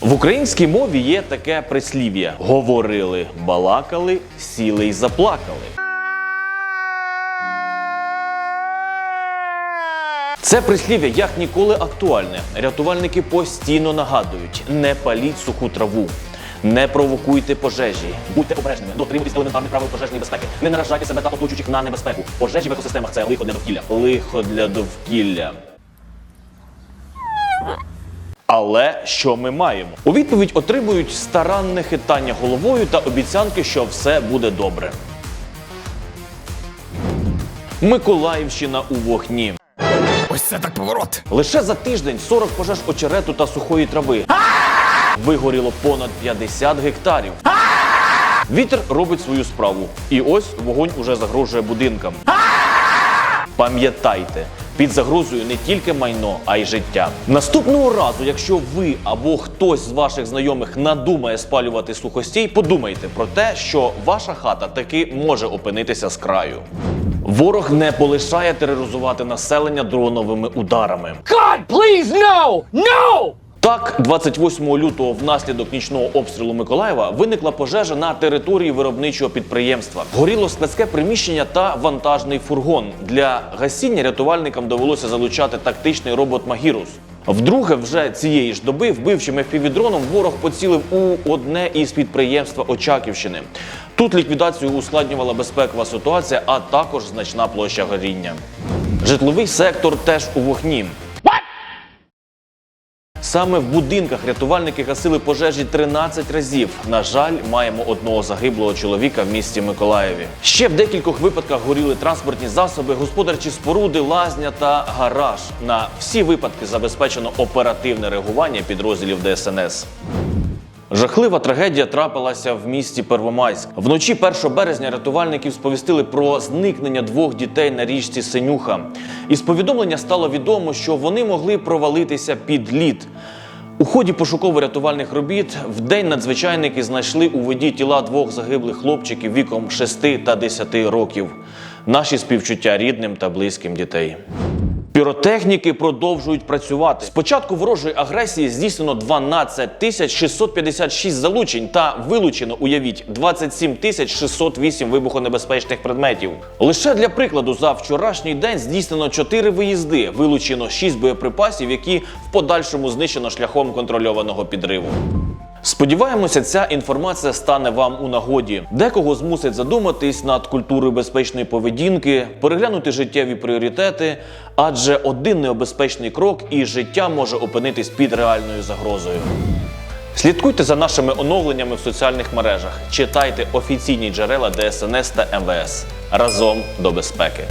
В українській мові є таке прислів'я: говорили, балакали, сіли й заплакали. Це прислів'я як ніколи актуальне. Рятувальники постійно нагадують: не паліть суху траву. Не провокуйте пожежі, будьте обережними, дотримуйтесь елементарних правил пожежної безпеки, не наражайте себе та оточуючих на небезпеку. Пожежі в екосистемах це лихо для довкілля. Лихо для довкілля. Але що ми маємо? У відповідь отримують старанне хитання головою та обіцянки, що все буде добре. Миколаївщина у вогні. Ось це так поворот. Лише за тиждень 40 пожеж очерету та сухої трави. Вигоріло понад 50 гектарів. Вітер робить свою справу. І ось вогонь уже загрожує будинкам. Пам'ятайте, під загрозою не тільки майно, а й життя. Наступного разу, якщо ви або хтось з ваших знайомих надумає спалювати сухостій, подумайте про те, що ваша хата таки може опинитися з краю. Ворог не полишає тероризувати населення дроновими ударами. God, please, no! No! Так, 28 лютого внаслідок нічного обстрілу Миколаєва виникла пожежа на території виробничого підприємства. Горіло складське приміщення та вантажний фургон. Для гасіння рятувальникам довелося залучати тактичний робот Магірус. Вдруге, вже цієї ж доби, вбивчим FPV-дроном ворог поцілив у одне із підприємства Очаківщини. Тут ліквідацію ускладнювала безпекова ситуація, а також значна площа горіння. Житловий сектор теж у вогні. Саме в будинках рятувальники гасили пожежі 13 разів. На жаль, маємо одного загиблого чоловіка в місті Миколаєві. Ще в декількох випадках горіли транспортні засоби, господарчі споруди, лазня та гараж. На всі випадки забезпечено оперативне реагування підрозділів ДСНС. Жахлива трагедія трапилася в місті Первомайськ. Вночі 1 березня рятувальників сповістили про зникнення двох дітей на річці Синюха. Із повідомлення стало відомо, що вони могли провалитися під лід. У ході пошуково-рятувальних робіт в день надзвичайники знайшли у воді тіла двох загиблих хлопчиків віком 6 та 10 років. Наші співчуття рідним та близьким дітей. Піротехніки продовжують працювати. З початку ворожої агресії здійснено 12 тисяч 656 залучень та вилучено, уявіть, 27 тисяч 608 вибухонебезпечних предметів. Лише для прикладу, за вчорашній день здійснено 4 виїзди, вилучено 6 боєприпасів, які в подальшому знищено шляхом контрольованого підриву. Сподіваємося, ця інформація стане вам у нагоді. Декого змусить задуматись над культурою безпечної поведінки, переглянути життєві пріоритети, адже один необезпечний крок і життя може опинитись під реальною загрозою. Слідкуйте за нашими оновленнями в соціальних мережах, читайте офіційні джерела ДСНС та МВС разом до безпеки.